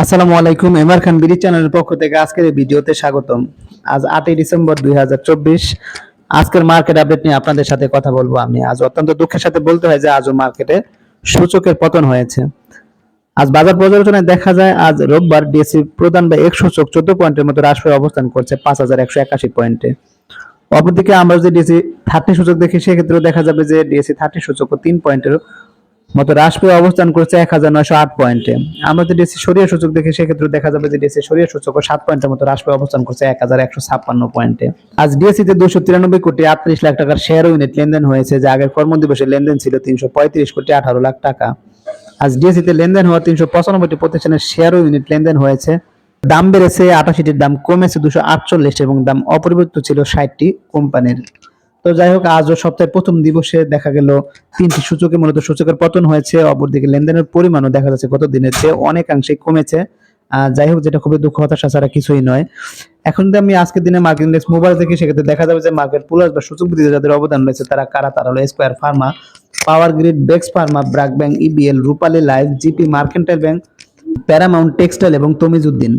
আসসালামু আলাইকুম, এমআর খান বিডি চ্যানেলের পক্ষ থেকে আজকের ভিডিওতে স্বাগতম। আজ আটই ডিসেম্বর দুই আজকের মার্কেট আপডেট নিয়ে আপনাদের সাথে কথা বলব আমি। আজ অত্যন্ত দুঃখের সাথে বলতে হয় যে আজও মার্কেটে সূচকের পতন হয়েছে। আজ বাজার পর্যালোচনায় দেখা যায়, আজ রোববার ডিএসসি প্রধান বা এক সূচক চোদ্দ পয়েন্টের মতো হ্রাস হয়ে অবস্থান করছে পাঁচ হাজার একশো একাশি পয়েন্টে। অপরদিকে আমরা যদি ডিএসসি থার্টি সূচক দেখি, সেক্ষেত্রেও দেখা যাবে যে ডিএসসি থার্টি সূচক তিন পয়েন্টের মতো হ্রাস পেয়ে অবস্থান করছে এক হাজার নয়শো আট পয়েন্টে। আমরা যদি ডিএসসি সরিয়া সূচক দেখি সেক্ষেত্রে দেখা যাবে যে ডিএসসি সরিয়া সূচক সাত পয়েন্টের মতো হ্রাস পেয়ে অবস্থান করছে এক হাজার একশো ছাপ্পান্ন পয়েন্টে। আজ ডিএসসি তে দুশো তিরানব্বই কোটি আটত্রিশ লাখ টাকার শেয়ার ইউনিট লেনদেন হয়েছে, যা আগের কর্মদিবসে লেনদেন ছিল তিনশো পঁয়ত্রিশ কোটি আঠারো লাখ টাকা। আজ ডিএসসি তে লেনদেন হওয়া তিনশো পঁচানব্বইটি প্রতিষ্ঠানের শেয়ার ইউনিট লেনদেন হয়েছে। দাম বেড়েছে আটাশিটির দাম কমেছে দুশো আটচল্লিশ এবং দাম অপরিবর্তিত ছিল ষাটটি কোম্পানির। তো যাই হোক, আজও সপ্তাহের প্রথম দিবসে দেখা গেল তিনটি সূচকে, মূলত সূচকের পতন হয়েছে, অপরদিকে লেনদেনের পরিমাণও দেখা যাচ্ছে গত দিনের চেয়ে অনেকাংশে কমেছে। যাই হোক, যেটা খুবই দুঃখ হতাশা ছাড়া কিছুই নয়। এখন যদি আমি আজকের দিনে মার্কেট ইন্ডেক্স মোবাইল দেখি, সেক্ষেত্রে দেখা যাবে যে মার্কেট প্লাস বা সূচক বৃদ্ধিতে যাদের অবদান রয়েছে, তারা কারা? তারা হলো square pharma power grid Bex pharma BRAC bank EBL Rupali life GP mercantile bank paramount textile এবং তমিজউদ্দিন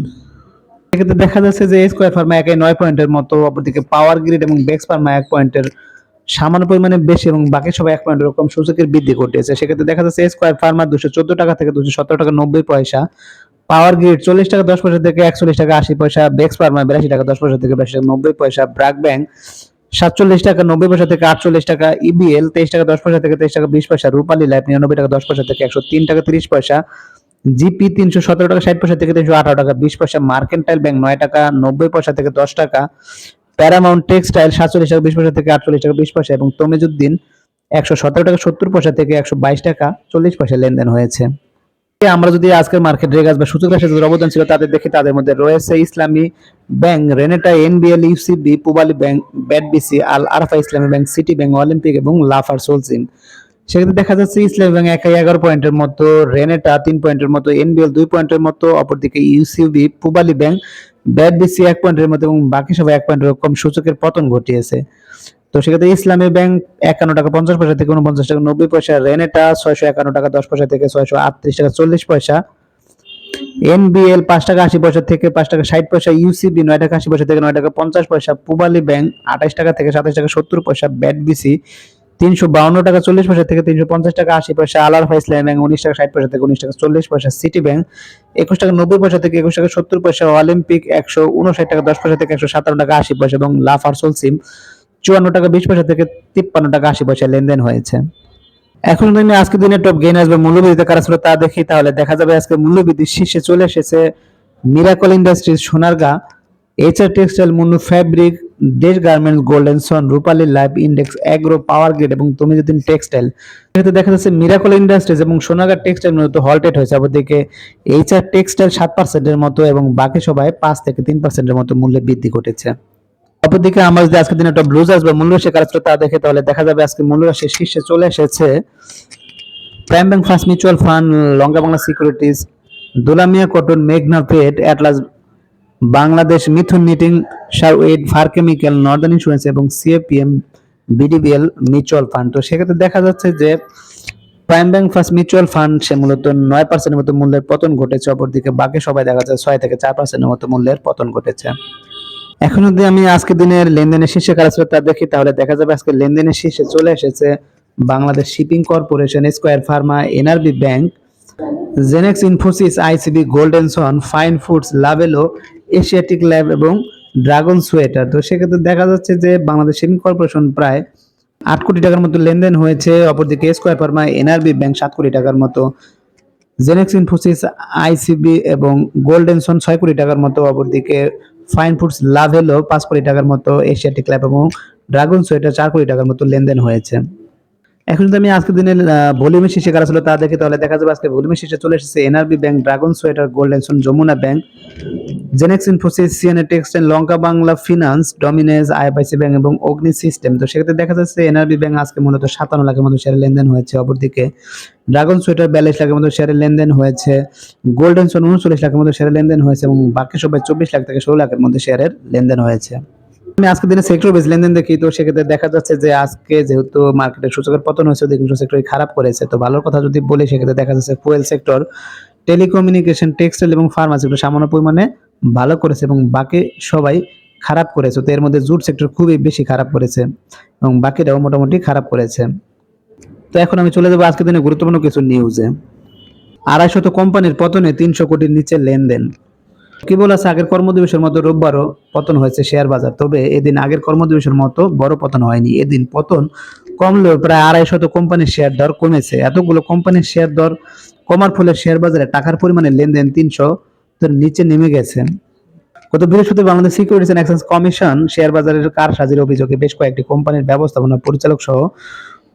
সেক্ষেত্রে দেখা যাচ্ছে যে স্কোয়ার ফার্মা একাই নয় পয়েন্টের মতো অপরদিকে পাওয়ার গ্রিড এবং বেক্স ফার্মা এক পয়েন্টের সামান্য পরিমাণে বেশি এবং বাকি সবাই এক পয়েন্ট এরকম সূচকের বৃদ্ধি ঘটেছে সেক্ষেত্রে দেখা যাচ্ছে স্কোয়ার ফার্মা দুশো চোদ্দ টাকা থেকে দুশো সতেরো টাকা নব্বই পয়সা। পাওয়ার গ্রিড চল্লিশ টাকা, দশ পয়সা থেকে একচল্লিশ টাকা, আশি পয়সা। বেক্স ফার্মা বিরাশি টাকা, দশ পয়সা থেকে বিরাশি টাকা, নব্বই পয়সা। ব্র্যাক ব্যাংক সাতচল্লিশ টাকা, নব্বই পয়সা থেকে আটচল্লিশ টাকা। ইবিএল তেইশ টাকা, দশ পয়সা থেকে তেইশ টাকা, বিশ পয়সা। রূপালী লাইফ নিরানব্বই টাকা, দশ পয়সা থেকে একশো তিন টাকা, তিরিশ পয়সা। জিপি তিনশো সতেরো টাকা, ষাট পয়সা থেকে তিনশো আঠারো টাকা, বিশ পয়সা মার্কেন্টাইল ব্যাংক নয় টাকা, নব্বই পয়সা থেকে দশ টাকা, প্যারামাউন্ট টেক্সটাইল সাতচল্লিশ টাকা, বিশ পয়সা থেকে আটচল্লিশ টাকা, বিশ পয়সা এবং তমিজুদ্দিন একশো সতেরো টাকা, সত্তর পয়সা থেকে একশো বাইশ টাকা, চল্লিশ পয়সা লেনদেন হয়েছে। আমরা যদি আজকের মার্কেট রেগাস বা সূচক রাশি যাদের অবদান ছিল তাদের দেখি, তাদের মধ্যে রয়েছে Islami bank, Renata, NBL UCB Pubali bank BATBC Al Arafah Islami bank, city bank, Olympic এবং লাফার সোলসিম সেক্ষেত্রে দেখা যাচ্ছে ইসলামী ব্যাংক একাই এগারো পয়েন্টের মতো, রেনেটা তিন পয়েন্টের মতো, এনবিএল দুই পয়েন্টের মতো, অপরদিকে ইউসিবি পুবালি ব্যাংক, ব্যাটবিসি এক পয়েন্টের মতো এবং বাকি সবাই এক পয়েন্টের কম সূচকের পতন ঘটিয়েছে। তো সেক্ষেত্রে ইসলামী ব্যাংক একান্ন টাকা পঞ্চাশ পয়সা থেকে উনপঞ্চাশ টাকা নব্বই পয়সা, রেনেটা ছয়শো একান্ন টাকা দশ পয়সা থেকে ছয়শো আটত্রিশ টাকা চল্লিশ পয়সা। এনবিএল পাঁচ টাকা আশি পয়সা থেকে পাঁচ টাকা ষাট পয়সা ইউসিবি নয় টাকা আশি পয়সা থেকে নয় টাকা পঞ্চাশ পয়সা, পুবালি ব্যাংক আঠাশ টাকা থেকে সাতাশ টাকা সত্তর পয়সা, ব্যাটবিসি তিনশো বাউন্ন টাকা চল্লিশ পয়সা থেকে তিনশো পঞ্চাশ টাকা, আশি পয়সা আলারফা ইসলামী ব্যাংক উনিশ টাকা, ষাট পয়সা থেকে উনিশ টাকা, চল্লিশ পয়সা সিটি ব্যাংক একুশ টাকা, নব্বই পয়সা থেকে একুশ টাকা, সত্তর পয়সা অলিম্পিক একশো উনষাট টাকা, দশ পয়সা থেকে একশো সাতান্ন টাকা, আশি পয়সা এবং লাফারসোল সিম চুয়ান্ন টাকা, বিশ পয়সা থেকে তিপ্পান্ন টাকা, আশি পয়সা লেনদেন হয়েছে। এখন আমি আজকে দিনের টপ গেইন আসবে মূল্যবৃদ্ধিতে কারা ছিল তা দেখি, তাহলে দেখা যাবে আজকে মূল্যবৃদ্ধির শীর্ষে চলে এসেছে miracle industries Sonarga HR textile Monnu fabric Desh garments golden son Rupali life index, agro, power grid এবং তুমি যদি টেক্সটাইল। এক্ষেত্রে দেখা যাচ্ছে মিরাকল ইন্ডাস্ট্রিজ এবং সোনাগার টেক্সটাইল মূলত হলটেড হয়েছে। অপরদিকে এইচআর টেক্সটাইল সাত পার্সেন্টের মতো এবং বাকি সবাই পাঁচ থেকে তিন পার্সেন্টের মতো মূল্যে বৃদ্ধি ঘটেছে। অপরদিকে আমরা যদি আজকের দিনে একটা ব্লুজ আসবে মূল্য রাশি কাজ তা দেখে, তাহলে দেখা যাবে আজকে মূল্য রাশির শীর্ষে চলে এসেছে prime bank first mutual fund, Lanka Bangla securities, Dulamia cotton, মেঘনা pet Atlas Bangladesh Mithun knitting শারওয়েড far chemical, Northern insurance এবং সিএপিএম বিডিবিএল মিউচুয়াল ফান্ড। তো সেক্ষেত্রে দেখা যাচ্ছে যে prime bank first mutual fund সে মূলত নয় পার্সেন্টের মতো মূল্যের পতন ঘটেছে, অপরদিকে বাকি সবাই দেখা যাচ্ছে ছয় থেকে চার পার্সেন্টের মতো মূল্যের পতন ঘটেছে। এখন যদি আমি আজকে দিনের লেনদেনের শীর্ষে কারা ছিল তা দেখি, তাহলে দেখা যাবে আজকে লেনদেনের শীর্ষে চলে এসেছে Bangladesh shipping corporation, square pharma, NRB bank, Genex Infosys, ICB, golden son, fine foods, Lovello Asiatic lab এবং ড্রাগন সোয়েটার। তো সেক্ষেত্রে দেখা যাচ্ছে যে বাংলাদেশ শিপিং কর্পোরেশন প্রায় আট কোটি টাকার মতো লেনদেন হয়েছে, অপরদিকে স্কোয়ার ফার্মা, এনআরবি ব্যাংক সাত কোটি টাকার মতো, জেনেক্স ইনফোসিস, আইসিবি এবং গোল্ডেন সন ছয় কোটি টাকার মতো, অপরদিকে ফাইন ফুডস লাভ হলো পাঁচ কোটি টাকার মতো, এশিয়াটিক ল্যাব এবং ড্রাগন সোয়েটার চার কোটি টাকার মতো লেনদেন হয়েছে। এখন যদি আমি আজকের দিনের ভলিউমের শীর্ষে কারা ছিল তা দেখি, তাহলে দেখা যাবে আজকে ভলিউমের শীর্ষে চলে এসেছে NRB bank, dragon sweater, golden son, Jamuna bank Genex Infosys CNA textile Lanka Bangla finance Dominage IFIC bank এবং অগ্নি সিস্টেম তো সেক্ষেত্রে দেখা যাচ্ছে এনআরবি ব্যাংক আজকে মূলত সাতান্ন লাখের মতো শেয়ারের লেনদেন হয়েছে। অপরদিকে ড্রাগন সোয়েটার বিয়াল্লিশ লাখের মতো শেয়ারের লেনদেন হয়েছে। গোল্ডেন সোন উনচল্লিশ লাখের মতো শেয়ারের লেনদেন হয়েছে এবং বাকি সবাই চব্বিশ লাখ থেকে ষোলো লাখের মধ্যে শেয়ারের লেনদেন হয়েছে। আমি আজকে দিনে সেক্টর বেস লেনদেন দেখি, তো সেক্ষেত্রে দেখা যাচ্ছে যে আজকে যেহেতু মার্কেটের সূচকের পতন হয়েছে, অধিকাংশ সেক্টরই খারাপ করেছে। তো ভালোর কথা যদি বলি, সেক্ষেত্রে দেখা যাচ্ছে ফুয়েল সেক্টর টেলিকমিউনিকেশন টেক্সটাইল এবং ফার্মাসিগুলো সামান্য পরিমাণে ভালো করেছে এবং বাকি সবাই খারাপ করেছে। তো এর মধ্যে জুট সেক্টর খুবই বেশি খারাপ করেছে এবং বাকিরাও মোটামুটি খারাপ করেছে। তো এখন আমি চলে যাব আজকের দিনে গুরুত্বপূর্ণ কিছু নিউজে আড়াইশত কোম্পানির পতনে তিনশো কোটির নিচে লেনদেন। কি বলেছে আগের কর্মদিবসের মতো রোববারও পতন হয়েছে শেয়ার বাজার। তবে এদিন আগের কর্মদিবসের মতো বড় পতন হয়নি। এদিন পতন কমলেও প্রায় আড়াইশত কোম্পানির শেয়ার দর কমেছে। এতগুলো কোম্পানির শেয়ার দর কমার ফলে শেয়ার বাজারে টাকার পরিমাণে লেনদেন তিনশো নিচে নেমে গেছে গত বৃহস্পতিবার Bangladesh securities and exchange commission share বাজারের কারসাজির অভিযোগে বেশ কয়েকটি কোম্পানির ব্যবস্থাপনা পরিচালক সহ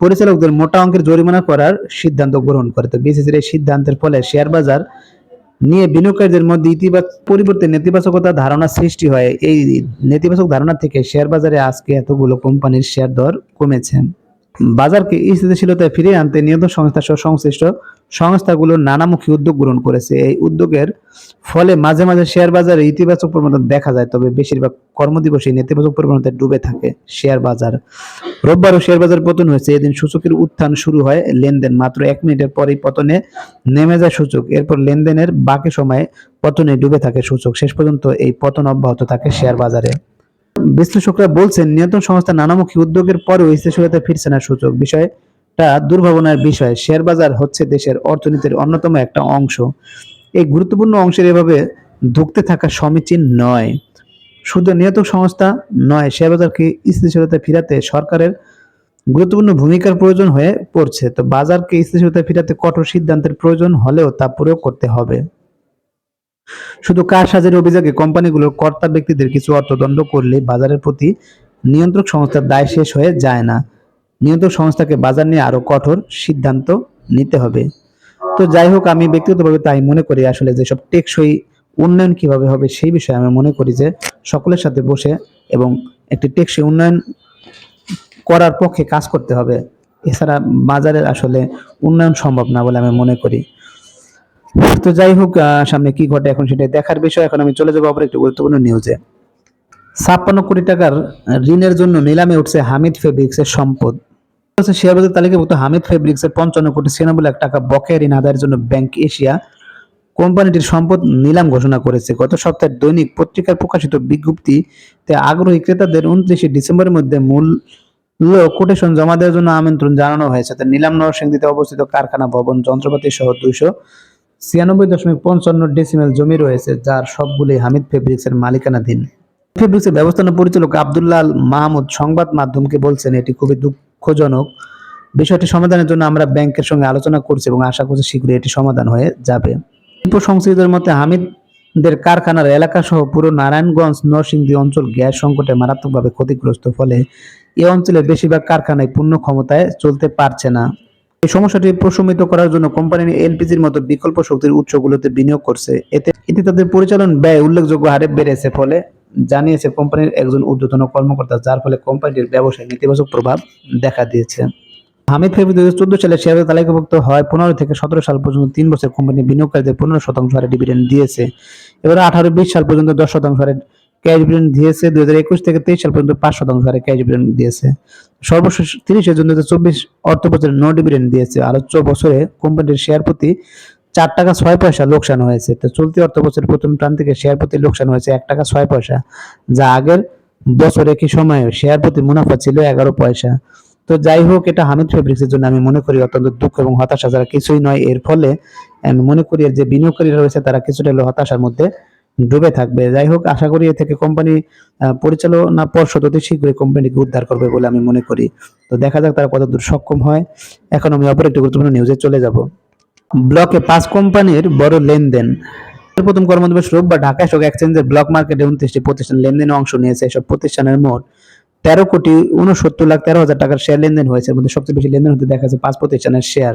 পরিচালকদের মোটা অঙ্কের জরিমানা করার সিদ্ধান্ত গ্রহণ করে। তো বিসিসির এই সিদ্ধান্তের ফলে শেয়ার বাজার নিয়ে বিনিয়োগকারীদের মধ্যে ইতিবাচক পরিবর্তে নেতিবাচকতা ধারণা সৃষ্টি হয়। এই নেতিবাচক ধারণা থেকে শেয়ার বাজারে আজকে এতগুলো কোম্পানির শেয়ার দর কমেছে। বাজারকে স্থিতিশীলতায় ফিরিয়ে আনতে নিয়ন্ত্রণ সংস্থা সহ সংশ্লিষ্ট সংস্থাগুলো নানামুখী উদ্যোগ গ্রহণ করেছে। এই উদ্যোগের ফলে মাঝে মাঝে শেয়ার বাজারে ইতিবাচক প্রবণতা দেখা যায়, তবে বেশিরভাগ কর্মদিবসে নেতিবাচক প্রবণতায় ডুবে থাকে শেয়ার বাজার। রোববারও শেয়ার বাজার পতন হয়েছে। এদিন সূচকের উত্থান শুরু হয় লেনদেন। মাত্র এক মিনিটের পরেই পতনে নেমে যায় সূচক। এরপর লেনদেনের বাকি সময়ে পতনে ডুবে থাকে সূচক। শেষ পর্যন্ত এই পতন অব্যাহত থাকে শেয়ার বাজারে। বিশ্লেষকরা বলছেন, নিয়ন্ত্রণ সংস্থা নানামুখী উদ্যোগের পরেও স্থিতিশীলতা ফিরছে না সূচক বিষয়টা দুর্ভাবনার বিষয়। শেয়ার বাজার হচ্ছে দেশের অর্থনীতির অন্যতম একটা অংশ। এই গুরুত্বপূর্ণ অংশের এভাবে ধুঁকতে থাকা সমীচীন নয়। শুধু নিয়ন্ত্রক সংস্থা নয়, শেয়ার বাজারকে স্থিতিশীলতা ফিরাতে সরকারের গুরুত্বপূর্ণ ভূমিকার প্রয়োজন হয়ে পড়ছে। তো বাজারকে স্থিতিশীলতা ফিরাতে কঠোর সিদ্ধান্তের প্রয়োজন হলেও তা প্রয়োগ করতে হবে। শুধু কারসাজের অভিযোগে কোম্পানিগুলোর কর্তা ব্যক্তিদের কিছু অর্থদণ্ড করলে বাজারের প্রতি নিয়ন্ত্রক সংস্থার দায় শেষ হয়ে যায় না। নিয়ন্ত্রক সংস্থাকে বাজার নিয়ে আরও কঠোর সিদ্ধান্ত নিতে হবে। তো যাই হোক, আমি ব্যক্তিগতভাবে তাই মনে করি, আসলে যেসব টেকসই উন্নয়ন কীভাবে হবে সেই বিষয়ে আমি মনে করি যে সকলের সাথে বসে এবং একটি টেকসই উন্নয়ন করার পক্ষে কাজ করতে হবে। এছাড়া বাজারের আসলে উন্নয়ন সম্ভব না বলে আমি মনে করি। তো যাই হোক সামনে কি ঘটে এখন সেটা দেখার বিষয়। এখন আমি চলে যাব আবার একটি গুরুত্বপূর্ণ নিউজে ছাপ্পান্ন কোটি টাকার ঋণের জন্য নিলামে উঠছে হামিদ ফেব্রিক্সের সম্পদ। শেয়ার বাজার তালিকাভুক্ত হামিদ ফেব্রিক্সের পঞ্চান্ন কোটি ছিয়ানব্বই লাখ টাকা বকেয়া ঋণ আদায়ের জন্য ব্যাংক এশিয়া কোম্পানিটির সম্পদ নিলাম ঘোষণা করেছে। গত সপ্তাহে দৈনিক পত্রিকায় প্রকাশিত বিজ্ঞপ্তিতে আগ্রহী ক্রেতাদের উনত্রিশে ডিসেম্বরের মধ্যে মূল কোটেশন জমা দেওয়ার জন্য আমন্ত্রণ জানানো হয়েছে। নিলাম নরসিংদীতে অবস্থিত কারখানা, ভবন, যন্ত্রপাতি সহ দুইশো ছিয়ানব্বই দশমিক পঞ্চান্ন ডেসিমেল জমি রয়েছে, যার সবগুলি হামিদ ফেব্রিক্সের মালিকানাধীন। ফেব্রিক্সের ব্যবস্থাপনা পরিচালক আব্দুল্লাহ মাহমুদ সংবাদ মাধ্যমকে বলছেন, এটি খুবই দুঃখজনক। বিষয়টি সমাধানের জন্য আমরা ব্যাংকের সঙ্গে আলোচনা করছি এবং আশা করছি শীঘ্রই এটি সমাধান হয়ে যাবে। শিল্প সংশ্লিষ্টদের মতে, হামিদদের কারখানার এলাকা সহ পুরো নারায়ণগঞ্জ, নরসিংদী অঞ্চল গ্যাস সংকটে মারাত্মকভাবে ক্ষতিগ্রস্ত, ফলে এই অঞ্চলের বেশিরভাগ কারখানায় পূর্ণ ক্ষমতায় চলতে পারছে না। এই সমস্যাটি প্রশমিত করার জন্য কোম্পানি এলপিজির মতো বিকল্প শক্তির উৎসগুলোতে বিনিয়োগ করছে। এতে এতে তাদের পরিচালন ব্যয় উল্লেখযোগ্য হারে বেড়েছে ফলে জানিয়েছে কোম্পানির একজন ঊর্ধ্বতন কর্মকর্তা, যার ফলে কোম্পানিটির ব্যবসায় নেতিবাচক প্রভাব দেখা দিয়েছে। হামিদ ফেব্রুয়ারি দুই হাজার চোদ্দ সালে শেয়ার তালিকাভুক্ত হয় পনেরো থেকে সতেরো সাল পর্যন্ত তিন বছর কোম্পানি বিনিয়োগকারীদের পনেরো শতাংশ হারে ডিভিডেন্ড দিয়েছে। এবার আঠারো বিশ সাল পর্যন্ত দশ শতাংশ হারে ক্যাশ ডিভিডেন্ড দিয়েছে দুই হাজার একুশ থেকে তেইশ সাল পর্যন্ত পাঁচ শতাংশ হারে ক্যাশ ডিভিডেন্ড দিয়েছে। সর্বশেষ তিরিশে জুন দু হাজার চব্বিশ অর্থ বছরে নো ডিভিডেন্ড দিয়েছে। আলোচ্য বছরে কোম্পানির শেয়ার প্রতি চার টাকা ছয় পয়সা লোকসান হয়েছে। তো চলতি অর্থ বছরের প্রথম প্রান্তিকে শেয়ার প্রতি লোকসান হয়েছে এক টাকা ছয় পয়সা। যা আগের বছর একই সময়ে শেয়ার প্রতি মুনাফা ছিল এগারো পয়সা। তো যাই হোক, এটা হামিদ ফেব্রিক্সের জন্য আমি মনে করি অত্যন্ত দুঃখ এবং হতাশা, যারা কিছুই নয়, এর ফলে আমি মনে করি যে বিনিয়োগকারীরা রয়েছে, তারা কিছুটা হতাশার মধ্যে ডুবে থাকবে। যাই হোক, আশা করি এ থেকে কোম্পানি পরিচালনা পর্ষদ অতি শীঘ্রই কোম্পানিকে উদ্ধার করবে বলে আমি মনে করি। তো দেখা যাক তারা কতদূর সক্ষম হয়। এখন আমি অপর একটি গুরুত্বপূর্ণ নিউজে চলে যাব। ব্লকে পাঁচ কোম্পানির বড় লেনদেন। প্রথম কর্মদিবস রোববার ঢাকা স্টক এক্সচেঞ্জের ব্লক মার্কেটে উনত্রিশটি প্রতিষ্ঠান লেনদেনে অংশ নিয়েছে। এসব প্রতিষ্ঠানের মোট তেরো কোটি উনসত্তর লাখ তেরো হাজার টাকার শেয়ার লেনদেন হয়েছে। এর মধ্যে সবচেয়ে বেশি লেনদেন হতে দেখা যাচ্ছে পাঁচ প্রতিষ্ঠানের শেয়ার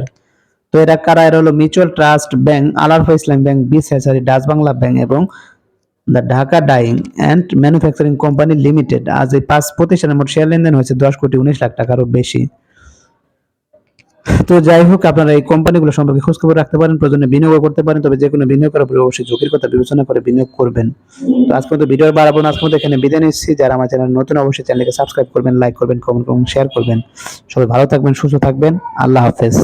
তো এরা কারা? এরা হলো mutual trust bank Alarafah Islam bank beach hatchery Dutch Bangla bank এবং the Dhaka dyeing and manufacturing company limited আজ এই পাঁচ প্রতিষ্ঠানের মোট শেয়ার লেনদেন হয়েছে দশ কোটি উনিশ লাখ টাকারও বেশি। তো যাই হোক, আপনারা এই কোম্পানিগুলো সম্পর্কে খোঁজখবর রাখতে পারেন, প্রয়োজনে বিনিয়োগ করতে পারেন, তবে যে কোনো বিনিয়োগ করার পরে অবশ্যই ঝুঁকির কথা বিবেচনা করে বিনিয়োগ করবেন। তো আজ পর্যন্ত ভিডিও বাড়াবো আজ পর্যন্ত এখানে বিদায় নিচ্ছি। যারা আমার চ্যানেল নতুন, অবশ্যই চ্যানেলকে সাবস্ক্রাইব করবেন লাইক করবেন কমেন্ট করবেন শেয়ার করবেন। সবাই ভালো থাকবেন, সুস্থ থাকবেন। আল্লাহ হাফেজ।